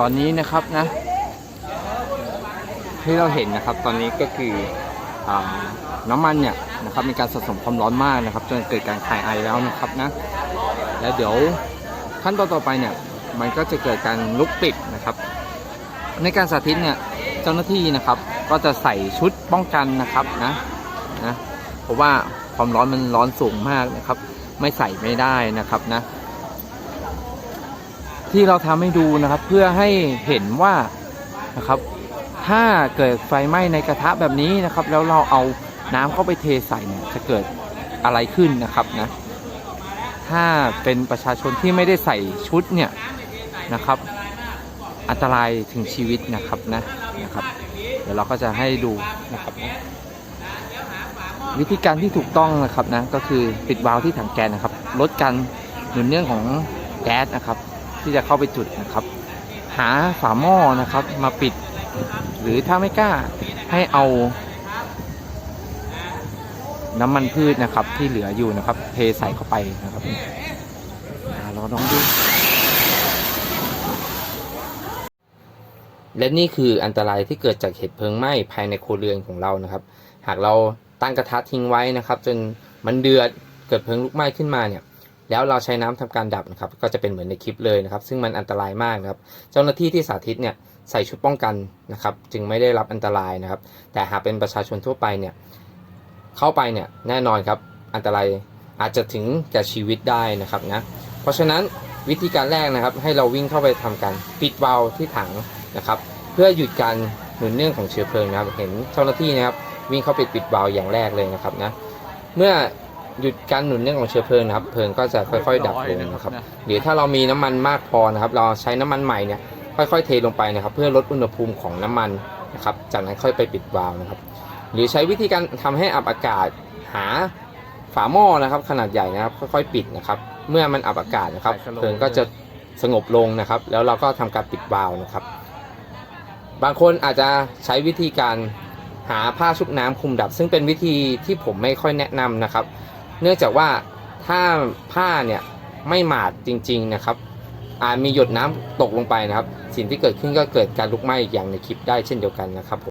ตอนนี้นะครับนะที่เราเห็นนะครับตอนนี้ก็คืออน้ำมันเนี่ยนะครับมีการสะสมความร้อนมากนะครับจนเกิดการคายไอแล้วนะครับนะแล้วเดี๋ยวขั้นตอนต่อไปเนี่ยมันก็จะเกิดการลุกติดนะครับ ในการสาธิตเนี่ยเจ้าหน้าที่นะครับ ก็จะใส่ชุดป้องกันนะครับนะนะเพราะว่าความร้อนมันร้อนสูงมากนะครับ ไม่ใส่ไม่ได้นะครับนะ ที่เราทำให้ดูนะครับ เพื่อให้เห็นว่านะครับ ถ้าเกิดไฟไหม้ในกระทะแบบนี้นะครับ แล้วเราเอาน้ำเข้าไปเทใส่เนี่ยจะเกิดอะไรขึ้นนะครับนะถ้าเป็นประชาชนที่ไม่ได้ใส่ชุดเนี่ยนะครับ อันตรายถึงชีวิตนะครับนะนะครับ เดี๋ยวเราก็จะให้ดูนะครับนะวิธีการที่ถูกต้องนะครับนะก็คือปิดวาล์วที่ถังแก๊สนะครับลดการหนุนเนื่องของแก๊สนะครับ ที่จะเข้าไปจุดนะครับ หาฝาหม้อนะครับมาปิด หรือถ้าไม่กล้าให้เอาน้ำมันพืชนะครับที่เหลืออยู่นะครับ เทใส่เข้าไปนะครับอ่าเราลองดู และนี่คืออันตรายที่เกิดจากเหตุเพลิงไหม้ภายในครัวเรือนของเรานะครับ หากเราตั้งกระทะทิ้งไว้นะครับ จนมันเดือดเกิดเพลิงลุกไหม้ขึ้นมาเนี่ย แล้วเราใช้น้ำทำการดับนะครับ ก็จะเป็นเหมือนในคลิปเลยนะครับ ซึ่งมันอันตรายมากนะครับ เจ้าหน้าที่ที่สาธิตเนี่ยใส่ชุดป้องกันนะครับ จึงไม่ได้รับอันตรายนะครับ แต่หากเป็นประชาชนทั่วไปเนี่ยเข้าไปเนี่ยแน่นอนครับอันตรายอาจจะถึงแก่ชีวิตได้นะครับนะเพราะฉะนั้นวิธีการแรกนะครับ ให้เราวิ่งเข้าไปทำการปิดวาล์วที่ถังนะครับ เพื่อหยุดการหนุนเนื่องของเชื้อเพลิงนะครับ เห็นเจ้าหน้าที่นะครับวิ่งเข้าไปปิดวาล์วอย่างแรกเลยนะครับนะเมื่อ หยุดการหนุนเนื่องของเชื้อเพลิงนะครับเพลิงก็จะค่อยๆ ดับลงนะครับหรือถ้าเรามีน้ำมันมากพอนะครับ เราใช้น้ำมันใหม่เนี่ยค่อยๆ เทลงไปนะครับ เพื่อลดอุณหภูมิของน้ำมันนะครับจากนั้นค่อยไปปิดวาล์วนะครับ หรือใช้วิธีการทำให้อับอากาศหาฝาหม้อนะครับ ขนาดใหญ่นะครับ ค่อยๆ ปิดนะครับ เมื่อมันอับอากาศนะครับเพลิงก็จะสงบลงนะครับ แล้วเราก็ทำการปิดวาล์วนะครับ บางคนอาจจะใช้วิธีการหาผ้าชุบน้ำคลุมดับ ซึ่งเป็นวิธีที่ผมไม่ค่อยแนะนำนะครับ เนื่องจากว่าถ้าผ้าเนี่ยไม่หมาดจริง ๆนะครับอาจมีหยดน้ำตกลงไปนะครับ สิ่งที่เกิดขึ้นก็เกิดการลุกไหม้อย่างในคลิปได้เช่นเดียวกันนะครับผม